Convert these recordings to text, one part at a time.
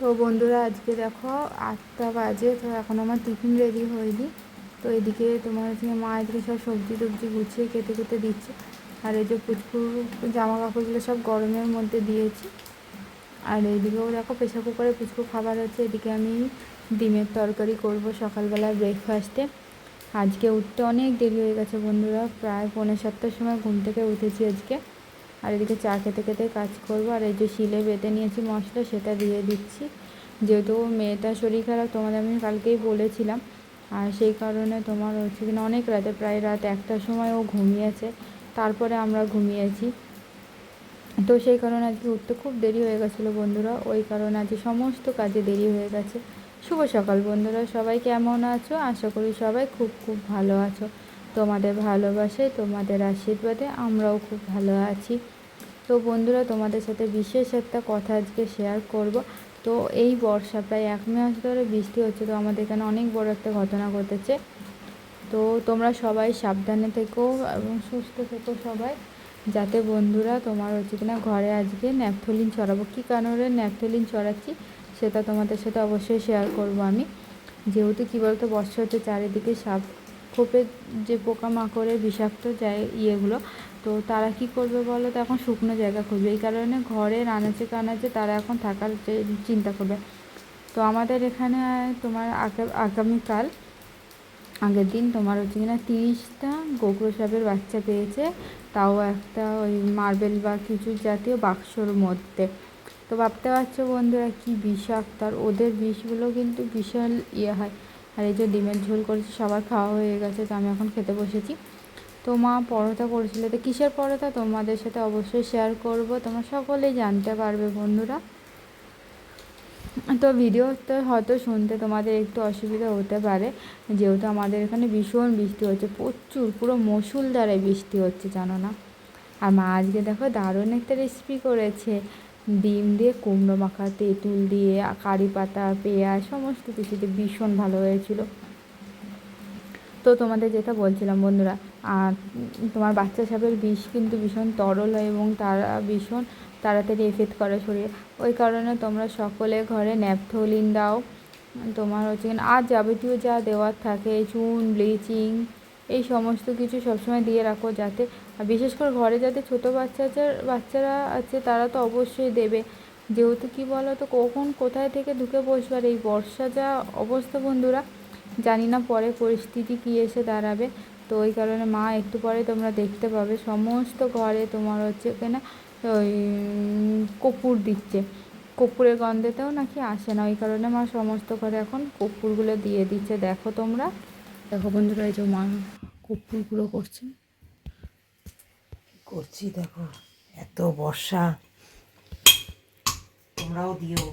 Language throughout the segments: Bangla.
তো বন্ধুরা, আজকে দেখো আটটা বাজে, তো এখন আমার টিফিন রেডি হয়নি। তো এদিকে তোমার হচ্ছে মা এদিকে সব সবজি টবজি গুছিয়ে কেটে কেটে দিচ্ছে। আর এই যে পুচকুর জামা কাপড়গুলো সব গরমের মধ্যে দিয়েছি। আর এইদিকেও দেখো প্রেশার কুকারে পুচকু খাবার হচ্ছে এদিকে আমি ডিমের তরকারি করব সকালবেলা ব্রেকফাস্টে আজকে উঠতে অনেক দেরি হয়ে গেছে বন্ধুরা, প্রায় পৌনে সাতটার সময় ঘুম থেকে উঠেছি আজকে। আর এদিকে চা খেতে খেতে কাজ করব। আর এই যে শিলে বেটে নিয়েছি মশলা, সেটা দিয়ে দিচ্ছি। যেহেতু মেয়েটার শরীর খারাপ, তোমাদের আমি কালকেই বলেছিলাম। আর সেই কারণে তোমার হচ্ছে কিনা অনেক রাতে, প্রায় রাত একটার সময় ও ঘুমিয়েছে। তারপরে আমরা ঘুমিয়েছি। তো সেই কারণে আজকে উঠতে খুব দেরি হয়ে গেছিল বন্ধুরা। ওই কারণে আজকে সমস্ত কাজে দেরি হয়ে গেছে। শুভ সকাল বন্ধুরা, সবাই কেমন আছো? আশা করি সবাই খুব খুব ভালো আছো। তোমাদের ভালোবাসে তোমাদের আশীর্বাদে আমরাও খুব ভালো আছি। তো বন্ধুরা, তোমাদের সাথে বিশেষ একটা কথা আজকে শেয়ার করব। তো এই বর্ষা প্রায় এক মাস ধরে বৃষ্টি হচ্ছে, তো আমাদের এখানে অনেক বড় একটা ঘটনা ঘটেছে। তো তোমরা সবাই সাবধানে থেকো এবং সুস্থ থেকো সবাই, যাতে বন্ধুরা তোমার হচ্ছে কিনা ঘরে আজকে ন্যাপথলিন ছড়াবো। কী কারণে ন্যাপথলিন ছড়াচ্ছি, সেটা তোমাদের সাথে অবশ্যই শেয়ার করব আমি। যেহেতু কী বলতো, বর্ষা হচ্ছে চারিদিকে সাপ খোপের যে পোকামাকড়ের বিষাক্ত যায় ইয়েগুলো তো তারা কি করবে বলো তো? এখন শুকনো জায়গা খুঁজবে। এই কারণে ঘরে আনাচে কানাচে তারা এখন থাকার চিন্তা করবে। তো আমাদের এখানে তোমার আগা- আগামীকাল, আগের দিন তোমার হচ্ছে কিনা তিরিশটা গোগ্র সাপের বাচ্চা পেয়েছে। তাও একটা ওই মার্বেল বা কিছু জাতীয় বাক্সর মধ্যে। তো ভাবতে পারছ বন্ধুরা কী বিষাক্ত? আর ওদের বিষগুলো কিন্তু বিশাল ইয়ে হয়। আর এই যে ডিমের ঝোল করেছি, সবার খাওয়া হয়ে গেছে, তো আমি এখন খেতে বসেছি। তো মা পরোটা করেছিল। তো কিসের পরোটা? তোমাদের সাথে অবশ্যই শেয়ার করব। তোমরা সকলেই জানতে পারবে বন্ধুরা। তো ভিডিওতে হয়তো শুনতে তোমাদের একটু অসুবিধা হতে পারে। যেহেতু আমাদের এখানে ভীষণ বৃষ্টি হচ্ছে, প্রচুর, পুরো মসুল দ্বারা বৃষ্টি হচ্ছে, জানো না? আর মা আজকে দেখো দারুণ একটা রেসিপি করেছে। ডিম দিয়ে কুমড়ো মাখা, তেঁতুল দিয়ে কারি পাতা, পেঁয়াজ, সমস্ত কিছুতে ভীষণ ভালো হয়েছিল। তো তোমাদের যেটা বলছিলাম বন্ধুরা আর তোমার বাচ্চা সাপের বিষ কিন্তু ভীষণ তরল হয় এবং তারা ভীষণ তাড়াতাড়ি এফেক্ট করে শরীরে। ওই কারণে তোমরা সকলে ঘরে ন্যাপথলিন দাও। তোমার হচ্ছে আর যাবতীয় যা দেওয়ার থাকে, চুন, ব্লিচিং, এই সমস্ত কিছু সবসময় দিয়ে রাখো যাতে, আর বিশেষ করে ঘরে যাতে ছোটো বাচ্চা বাচ্চারা আছে তারা তো অবশ্যই দেবে। যেহেতু কী বলো তো কখন কোথায় থেকে ঢুকে বসবে? আর এই বর্ষা যা অবস্থা বন্ধুরা, জানি না পরে পরিস্থিতি কী এসে দাঁড়াবে। তো ওই কারণে মা একটু পরে তোমরা দেখতে পাবে। সমস্ত ঘরে তোমার হচ্ছে কিনা ওই উম, কর্পূর দিচ্ছে। কর্পূরের গন্ধেতেও নাকি আসে না ওই কারণে মা সমস্ত ঘরে এখন কর্পূরগুলো দিয়ে দিচ্ছে। দেখো তোমরা। দেখো বন্ধুরা এই যে মা কর্পূরগুলো করছে। করছি দেখো এত বর্ষা। তোমরাও দিও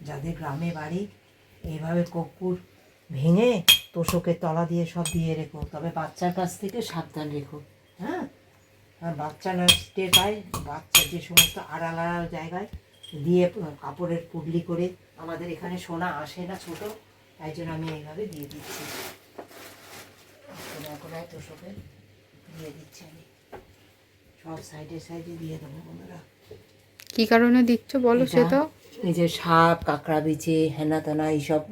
যাদের গ্রামে বাড়ি এইভাবে কর্পূর ভেঙে তোষকের তলা দিয়ে সব দিয়ে রেখো তবে বাচ্চার কাছ থেকে সাবধান রেখো হ্যাঁ? আর বাচ্চা না টের পায় বাচ্চার যে সমস্ত আড়াল আড়াল জায়গায় দিয়ে কাপড়ের পুডলি করে আমাদের এখানে সোনা আসে না ছোট তাই জন্য আমি এইভাবে দিয়ে দিচ্ছি। কোনায় কোনায় তোষকে দিয়ে দিচ্ছি আমি। সব সাইডে সাইডে দিয়ে দেবো বন্ধুরা। কী কারণে দিচ্ছ বলো এটা সেটা এই যে সাপ কাঁকড়া বিছে হেনা তেনা এইসব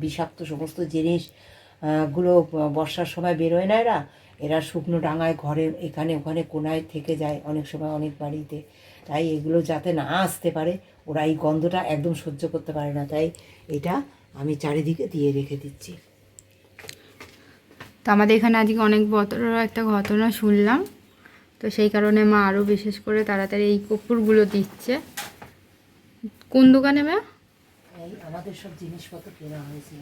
বিষাক্ত সমস্ত জিনিস গুলো বর্ষার সময় বেরোয় না এরা? এরা শুকনো ডাঙায় ঘরে এখানে ওখানে কোনায় থেকে যায় অনেক সময় অনেক বাড়িতে। তাই এগুলো যাতে না আসতে পারে ওরা এই গন্ধটা একদম সহ্য করতে পারে না। তাই এটা আমি চারিদিকে দিয়ে রেখে দিচ্ছি। তো আমাদের এখানে আজকে অনেক বড় একটা ঘটনা শুনলাম। তো সেই কারণে মা আরও বিশেষ করে তাড়াতাড়ি এই কপুরগুলো দিচ্ছে। কোন দোকানে মা এই আমাদের সব জিনিসপত্র কেনা হয়েছিল।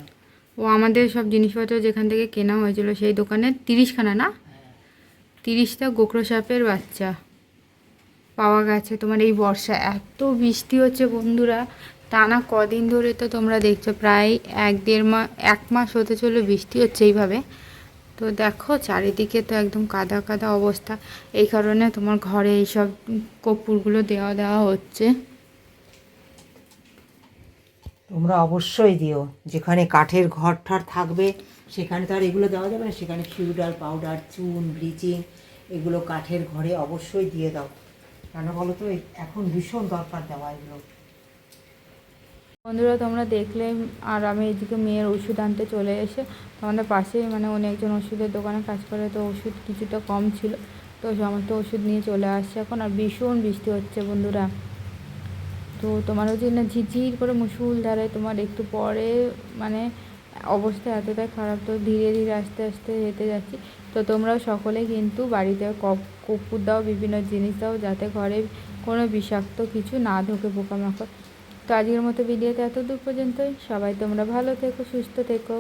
ও আমাদের সব জিনিসপত্র যেখান থেকে কেনা হয়েছিল সেই দোকানে তিরিশখানা না? তিরিশটা গোকরো সাপের বাচ্চা। পাওয়া গেছে তোমার এই বর্ষা। এত বৃষ্টি হচ্ছে বন্ধুরা। টানা কদিন ধরে তো তোমরা দেখছ, প্রায় এক দেড় মাস এক মাস হতে চলে বৃষ্টি হচ্ছে এইভাবে। তো দেখো চারিদিকে তো একদম কাদা কাদা অবস্থা। এই কারণে তোমার ঘরে এইসব কপুরগুলো দেওয়া দেওয়া হচ্ছে। তোমরা অবশ্যই দিও। যেখানে কাঠের ঘর ঠর থাকবে, সেখানে তো আর এগুলো দেওয়া যাবে না। সেখানে ফিউডাল পাউডার, চুন, ব্লিচিং, এগুলো কাঠের ঘরে অবশ্যই দিয়ে দাও। কেন বলো তো? এখন ভীষণ দরকার দেওয়া এগুলো। বন্ধুরা, তোমরা দেখলে, আর আমি এদিকে মেয়ের ওষুধ আনতে চলে এসে তোমাদের পাশেই মানে উনি একজন ওষুধের দোকানে কাজ করে, তো ওষুধ কিছুটা কম ছিল। তো সমস্ত ওষুধ নিয়ে চলে আসছে এখন, আর ভীষণ বৃষ্টি হচ্ছে বন্ধুরা। তো তোমার ওই যে না ঝিঝির করে মুসুলধারে তোমার একটু পরে মানে অবস্থা এতটাই খারাপ, তো ধীরে ধীরে আস্তে আস্তে যেতে যাচ্ছি। তো তোমরাও সকলে কিন্তু বাড়িতে কপ, কর্পূর দাও, বিভিন্ন জিনিস দাও, যাতে ঘরে কোনো বিষাক্ত কিছু না ঢোকে পোকামাকড়। তো আজকের মতো ভিডিওতে এত দূর পর্যন্তই। সবাই তোমরা ভালো থেকো, সুস্থ থেকো।